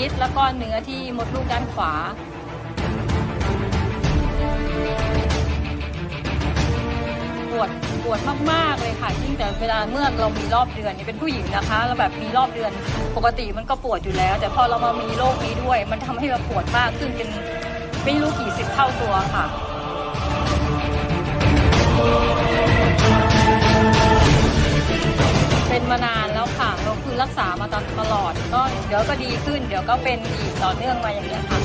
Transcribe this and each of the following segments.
ซีดแล้วก็เนื้อที่มดลูกด้านขวา ปวดปวดมากๆเลยค่ะยิ่งแต่เวลาเมื่อเรามีรอบเดือนนี่เป็นผู้หญิงนะคะแล้วแบบมีรอบเดือนปกติมันก็ปวดอยู่แล้ว แต่พอเรามามีโรคนี้ด้วย มันทำให้เราปวดมากขึ้นเป็นไม่รู้กี่สิบเท่าตัวค่ะ รักษามาตลอด ก็เดี๋ยวก็ดีขึ้น เดี๋ยวก็เป็นอีกต่อเนื่องมาอย่างนี้ค่ะ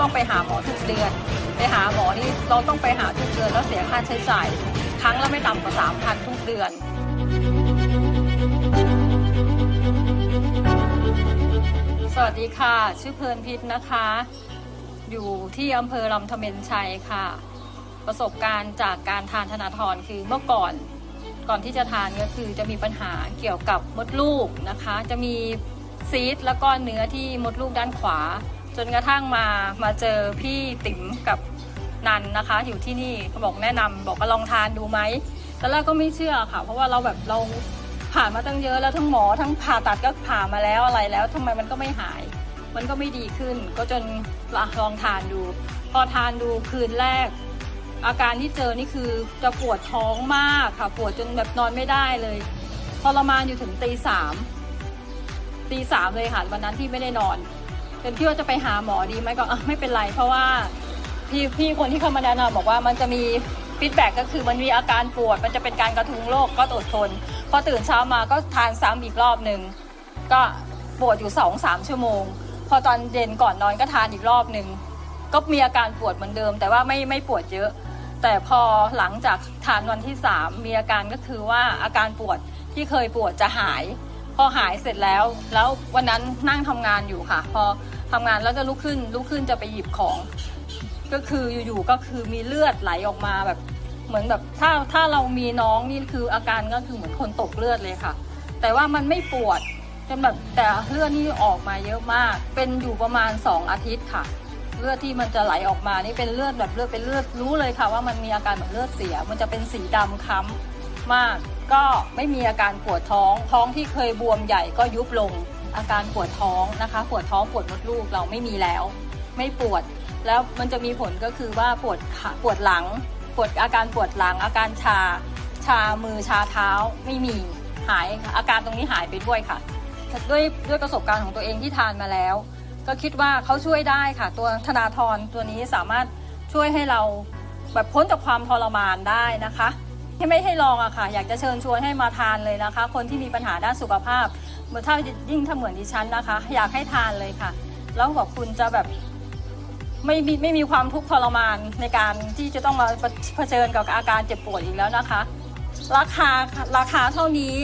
ต้องไปหาหมอทุกเดือน ไปหาหมอนี่เราต้องไปหาทุกเดือนแล้วเสียค่าใช้จ่าย ครั้งละไม่ต่ำกว่าสามพันทุกเดือนสวัสดีค่ะ ชื่อเพลินพิษนะคะ อยู่ที่อำเภอลำธเมนชัยค่ะ ประสบการณ์จากการทานธนาธรคือเมื่อก่อนก่อนที่จะทานก็คือจะมีปัญหาเกี่ยวกับมดลูกนะคะ จะมีซีดแล้วก็เนื้อที่มดลูกด้านขวา จนกระทั่งมามาเจอพี่ติ๋มกับนันนะคะ อยู่ที่นี่เขาบอกแนะนำบอกว่าลองทานดูไหมตอนแรกก็ไม่เชื่อค่ะ เพราะว่าเราแบบเราผ่านมาตั้งเยอะแล้วทั้งหมอทั้งผ่าตัดก็ผ่ามาแล้วอะไรแล้วทำไมมันก็ไม่หาย มันก็ไม่ดีขึ้น ก็จนลองทานดู พอทานดูคืนแรก อาการที่เจอนี่คือจะปวดท้องมากค่ะ ปวดจนแบบนอนไม่ได้เลยทรมานอยู่ถึงตีสามตีสามเลยค่ะวันนั้นที่ไม่ได้นอนเป็นที่ว่าจะไปหาหมอดีไหมก็ไม่เป็นไรเพราะว่าพี่พี่คนที่เข้ามาแนะนำบอกว่ามันจะมีฟีดแบ็กก็คือมันมีอาการปวด มันจะเป็นการกระทุ้งโรคก็อดทนพอตื่นเช้ามาก็ทานซ้ำอีกรอบหนึ่งก็ปวดอยู่สองสามชั่วโมง พอตอนเย็นก่อนนอนก็ทานอีกรอบหนึ่งก็มีอาการปวดเหมือนเดิม แต่ว่าไม่ไม่ปวดเยอะ แต่พอหลังจากทานวันที่ 3 มีอาการก็คือว่าอาการปวดที่เคยปวดจะหาย พอหายเสร็จแล้ว แล้ววันนั้นนั่งทำงานอยู่ค่ะ พอทำงานแล้วจะลุกขึ้นลุกขึ้นจะไปหยิบของ ก็คืออยู่ๆก็คือมีเลือดไหลออกมาแบบเหมือนแบบถ้าถ้าเรามีน้องนี่คืออาการก็คือเหมือนคนตกเลือดเลยค่ะ แต่ว่ามันไม่ปวดจนแบบแต่เลือดนี่ออกมาเยอะมาก เป็นอยู่ประมาณ 2 อาทิตย์ค่ะ เลือดที่มันจะไหลออกมานี่เป็นเลือดแบบเลือดเป็นเลือดรู้เลยค่ะ ว่ามันมีอาการแบบเลือดเสีย มันจะเป็นสีดำค้ำมาก ก็ไม่มีอาการปวดท้อง ท้องที่เคยบวมใหญ่ก็ยุบลง อาการปวดท้องนะคะ ปวดท้องปวดมดลูกเราไม่มีแล้ว ไม่ปวด แล้วมันจะมีผลก็คือว่าปวดขาปวดหลัง ปวดอาการปวดหลัง อาการชา ชามือชาเท้าไม่มีหายอาการตรงนี้หายไปด้วยค่ะ ด้วยด้วยประสบการณ์ของตัวเองที่ทานมาแล้ว ก็คิดว่าเขาช่วยได้ค่ะ ตัวธนาธรตัวนี้สามารถช่วยให้เราแบบพ้นจากความทรมานได้นะคะไม่ให้ลองอะค่ะ อยากจะเชิญชวนให้มาทานเลยนะคะ คนที่มีปัญหาด้านสุขภาพเมื่อถ้ายิ่งถ้าเหมือนดิฉันนะคะ อยากให้ทานเลยค่ะ แล้วบอกคุณจะแบบไม่มีไม่มีความทุกข์ทรมานในการที่จะต้องมาเผชิญกับอาการเจ็บปวดอีกแล้วนะคะ ราคาราคาเท่านี้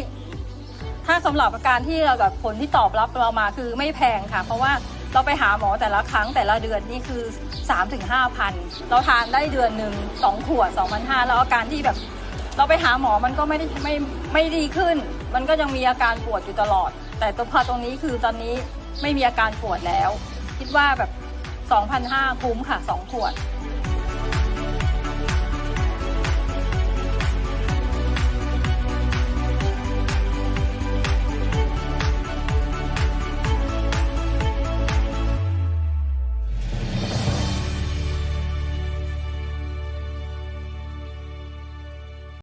ถ้าสำหรับอาการที่เราแบบผลที่ตอบรับเรามาคือไม่แพงค่ะ เพราะว่า เราไปหาหมอแต่ละครั้งแต่ละเดือนนี่คือ 3-5ถึงพันเราทานได้เดือนหนึ่ง2ขวด2,500แล้วอาการที่แบบ เราไปหาหมอมันก็ไม่ได้ไม่ไม่ดีขึ้น มันก็ยังมีอาการปวดอยู่ตลอด แต่ตัวพอตรงนี้คือตอนนี้ไม่มีอาการปวดแล้ว คิดว่าแบบ2,500คุ้มค่ะ 2 ขวด